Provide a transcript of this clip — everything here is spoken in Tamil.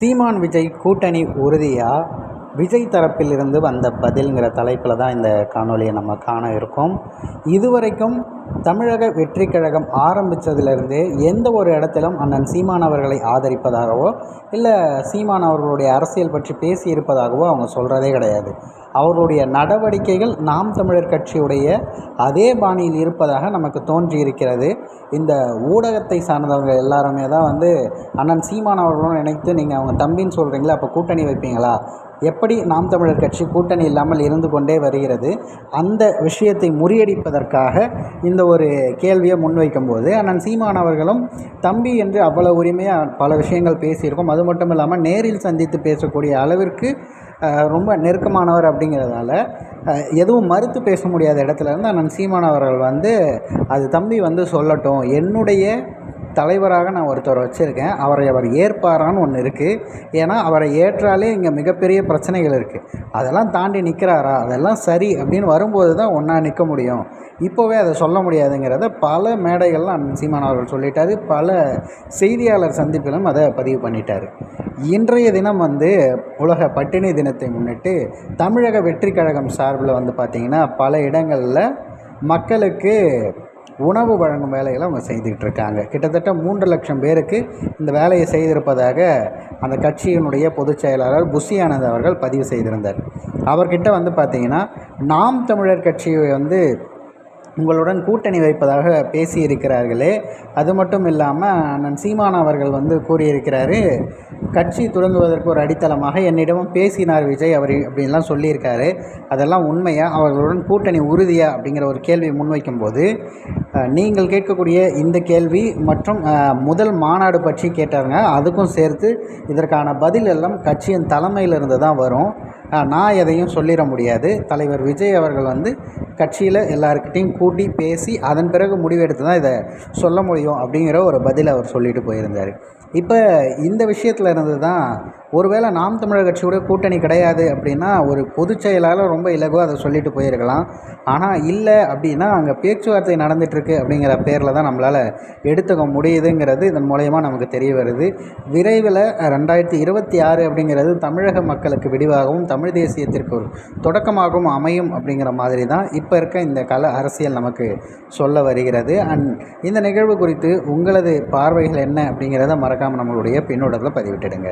சீமான் விஜய் கூட்டணி உறுதியாக விஜய் தரப்பிலிருந்து வந்த பதில்ங்கிற தலைப்பில் தான் இந்த காணொலியை நம்ம காண இருக்கோம். இதுவரைக்கும் தமிழக வெற்றி கழகம் ஆரம்பித்ததுலேருந்தே எந்த ஒரு இடத்திலும் அண்ணன் சீமான் அவர்களை ஆதரிப்பதாகவோ இல்லை சீமான் அவர்களுடைய அரசியல் பற்றி பேசி இருப்பதாகவோ அவங்க சொல்கிறதே கிடையாது. அவர்களுடைய நடவடிக்கைகள் நாம் தமிழர் கட்சியுடைய அதே பாணியில் இருப்பதாக நமக்கு தோன்றி இருக்கிறது இந்த ஊடகத்தை சார்ந்தவங்க எல்லாருமே தான் வந்து அண்ணன் சீமான் அவர்களும் நினைத்து நீங்கள் அவங்க தம்பின்னு சொல்கிறீங்களா அப்போ கூட்டணி வைப்பீங்களா? எப்படி நாம் தமிழர் கட்சி கூட்டணி இல்லாமல் இருந்து கொண்டே வருகிறது அந்த விஷயத்தை முறியடிப்பதற்காக இந்த ஒரு கேள்வியை முன்வைக்கும்போது அண்ணன் சீமான் அவர்களும் தம்பி என்று அவ்வளவு உரிமையாக பல விஷயங்கள் பேசியிருக்கோம். அது மட்டும் இல்லாமல் நேரில் சந்தித்து பேசக்கூடிய அளவிற்கு ரொம்ப நெருக்கமானவர் அப்படிங்கிறதால எதுவும் மறுத்து பேச முடியாத இடத்துல இருந்து அண்ணன் சீமான் அவர்கள் வந்து அது தம்பி வந்து சொல்லட்டும். என்னுடைய தலைவராக நான் ஒருத்தரை வச்சுருக்கேன். அவரை அவர் ஏற்பாரான்னு ஒன்று இருக்குது ஏன்னா அவரை ஏற்றாலே இங்கே மிகப்பெரிய பிரச்சனைகள் இருக்குது அதெல்லாம் தாண்டி நிற்கிறாரா அதெல்லாம் சரி அப்படின்னு வரும்போது தான் ஒன்றா நிற்க முடியும். இப்போவே அதை சொல்ல முடியாதுங்கிறத பல மேடைகள்லாம் அண்ணன் சீமான் அவர்கள் சொல்லிட்டாரு. பல செய்தியாளர் சந்திப்பிலும் அதை பதிவு பண்ணிட்டார். இன்றைய தினம் வந்து உலக பட்டினி தினத்தை முன்னிட்டு தமிழக வெற்றி கழகம் சார்பில் வந்து பார்த்திங்கன்னா பல இடங்களில் மக்களுக்கு உணவு வழங்கும் வேலைகளை அவங்க செய்துக்கிட்டு இருக்காங்க கிட்டத்தட்ட மூன்று லட்சம் பேருக்கு இந்த வேலையை செய்திருப்பதாக அந்த கட்சியினுடைய பொதுச் செயலாளர் புஷியானந்த் அவர்கள் பதிவு செய்திருந்தார். அவர்கிட்ட வந்து பார்த்திங்கன்னா நாம் தமிழர் கட்சியை வந்து உங்களுடன் கூட்டணி வைப்பதாக பேசியிருக்கிறார்களே. அது மட்டும் இல்லாமல் அண்ணன் சீமான் அவர்கள் வந்து கூறியிருக்கிறாரு கட்சி தொடங்குவதற்கு ஒரு அடித்தளமாக என்னிடமும் பேசினார் விஜய் அவர் அப்படின்லாம் சொல்லியிருக்காரு. அதெல்லாம் உண்மையாக அவர்களுடன் கூட்டணி உறுதியா? அப்படிங்கிற ஒரு கேள்வி முன்வைக்கும்போது நீங்கள் கேட்கக்கூடிய இந்த கேள்வி மற்றும் முதல் மாநாடு பற்றி கேட்டாருங்க. அதுக்கும் சேர்த்து இதற்கான பதில் எல்லாம் கட்சியின் தலைமையிலிருந்து தான் வரும். நான் எதையும் சொல்லிட முடியாது. தலைவர் விஜய் அவர்கள் வந்து கட்சியில் எல்லாருக்கிட்டையும் கூட்டி பேசி அதன் பிறகு முடிவெடுத்து தான் இதை சொல்ல முடியும் அப்படிங்கிற ஒரு பதில் அவர் சொல்லிட்டு போயிருந்தார். இப்போ இந்த விஷயத்தில் இருந்து தான் ஒருவேளை நாம் தமிழர் கட்சியோட கூட்டணி கிடையாது அப்படின்னா ஒரு பொதுச் செயலாளர் ரொம்ப இலகுவாக அதை சொல்லிட்டு போயிருக்கலாம். ஆனால் இல்லை அப்படின்னா அங்கே பேச்சுவார்த்தை நடந்துகிட்ருக்கு அப்படிங்கிற பேரில் தான் நம்மளால் எடுத்துக்க முடியுதுங்கிறது இதன் மூலயமா நமக்கு தெரிய வருது. விரைவில் ரெண்டாயிரத்தி இருபத்தி ஆறு அப்படிங்கிறது தமிழக மக்களுக்கு விடிவாகவும் தமிழ் தேசியத்திற்கு ஒரு தொடக்கமாகவும் அமையும் அப்படிங்கிற மாதிரி தான் இப்போ இருக்க இந்த கல அரசியல் நமக்கு சொல்ல வருகிறது. அண்ட் இந்த நிகழ்வு குறித்து உங்களது பார்வைகள் என்ன அப்படிங்கிறத மறக்காமல் நம்மளுடைய பின்னோட்டத்தில் பதிவிட்டுடுங்க.